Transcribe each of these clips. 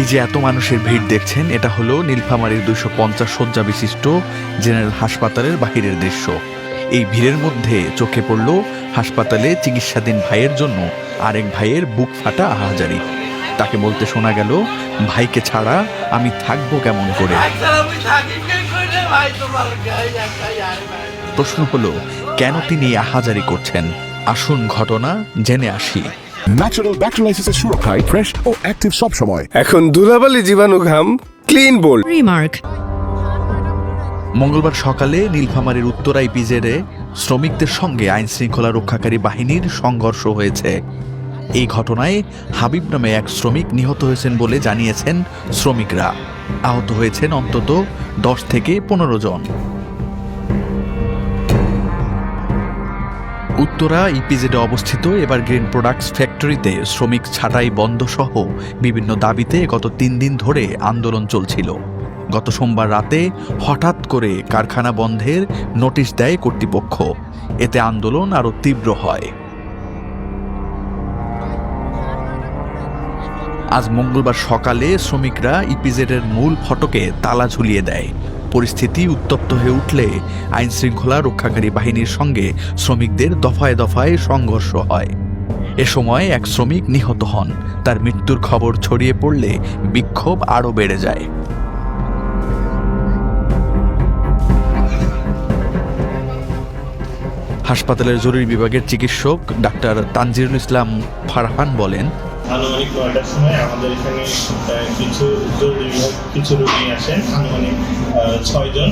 এই যে এত মানুষের ভিড় দেখছেন, এটা হলো নীলফামারীর দুইশো পঞ্চাশ শয্যা বিশিষ্ট জেনারেল হাসপাতালের বাহিরের দৃশ্য। এই ভিড়ের মধ্যে চোখে পড়ল হাসপাতালে চিকিৎসাধীন ভাইয়ের জন্য আরেক ভাইয়ের বুক ফাটা আহাজারি। তাকে বলতে শোনা গেল, ভাইকে ছাড়া আমি থাকব কেমন করে? প্রশ্ন হলো, কেন তিনি আহাজারি করছেন? আসুন ঘটনা জেনে আসি। ন্যাচারাল ব্যাকটেরিয়ালাইসিসের সুরক্ষায় ফ্রেশ ও অ্যাক্টিভ সব সময় এখন ধুলাবালি জীবাণু ঘাম ক্লিন বোল্ড Remark. মঙ্গলবার সকালে নীলফামারীর উত্তরা ইপিজেডে শ্রমিকদের সঙ্গে আইন শৃঙ্খলা রক্ষাকারী বাহিনীর সংঘর্ষ হয়েছে। এই ঘটনায় হাবিব নামে এক শ্রমিক নিহত হয়েছেন বলে জানিয়েছেন শ্রমিকরা। আহত হয়েছেন অন্তত দশ থেকে পনেরো জন। উত্তরা, ইপিজেডে অবস্থিত এবার গ্রিন প্রোডাক্টস ফ্যাক্টরিতে শ্রমিক ছাঁটাই বন্ধ সহ বিভিন্ন দাবিতে গত তিন দিন ধরে আন্দোলন চলছিল। গত সোমবার রাতে হঠাৎ করে কারখানা বন্ধের নোটিশ দেয় কর্তৃপক্ষ। এতে আন্দোলন আরও তীব্র হয়। আজ মঙ্গলবার সকালে শ্রমিকরা ইপিজেডের মূল ফটকে তালা ঝুলিয়ে দেয়। পরিস্থিতি উত্তপ্ত হয়ে উঠলে আইন শৃঙ্খলা রক্ষাকারী বাহিনীর সঙ্গে শ্রমিকদের দফায় দফায় সংঘর্ষ হয়। এ সময় এক শ্রমিক নিহত হন। তার মৃত্যুর খবর ছড়িয়ে পড়লে বিক্ষোভ আরও বেড়ে যায়। হাসপাতালের জরুরি বিভাগের চিকিৎসক ডাক্তার তানজিরুল ইসলাম ফারহান বলেন আনুমানিক নয়টার সময় আমাদের এখানে কিছু জরুরি বিভাগ কিছু রোগী আসেন আনুমানিক ছয়জন।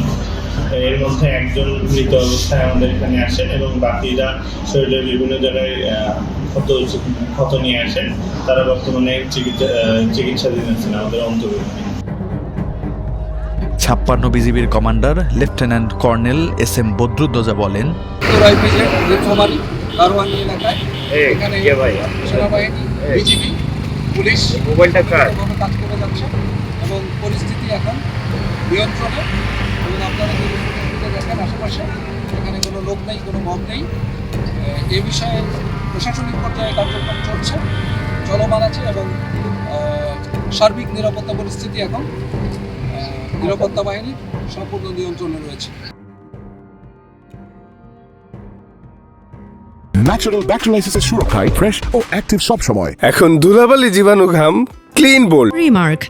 এর মধ্যে একজন মৃত অবস্থায় আমাদের এখানে আসেন এবং বাকিরা শরীরের বিভিন্ন জায়গায় ক্ষত ক্ষত নিয়ে আসেন। তারা বর্তমানে চিকিৎসা চিকিৎসাধীন আছেন আমাদের অন্তর্ভুক্ত। ছাপ্পান্ন বিজিবির commander lieutenant colonel S M Badruddoza বলেন নীলফামারী এলাকায়। এখানে সেনাবাহিনী বিজিবি পুলিশ মোবাইলটা কাজ করে যাচ্ছে এবং পরিস্থিতি এখন নিয়ন্ত্রণে এবং আপনারা যদি দেখেন আশেপাশে এখানে কোনো লোক নেই কোনো মব নেই। এ বিষয়ে প্রশাসনিক পর্যায়ে কার্যক্রম চলছে চলমান আছে এবং সার্বিক নিরাপত্তা পরিস্থিতি এখন নিরাপত্তা বাহিনীর সম্পূর্ণ নিয়ন্ত্রণে রয়েছে। ন্যাচারাল ব্যাকটেরিয়ালাইসিসের সুরক্ষায় ফ্রেশ ও অ্যাক্টিভ সব সময় এখন ধুলাবালি জীবাণু ঘাম ক্লিন বোল্ড Remark.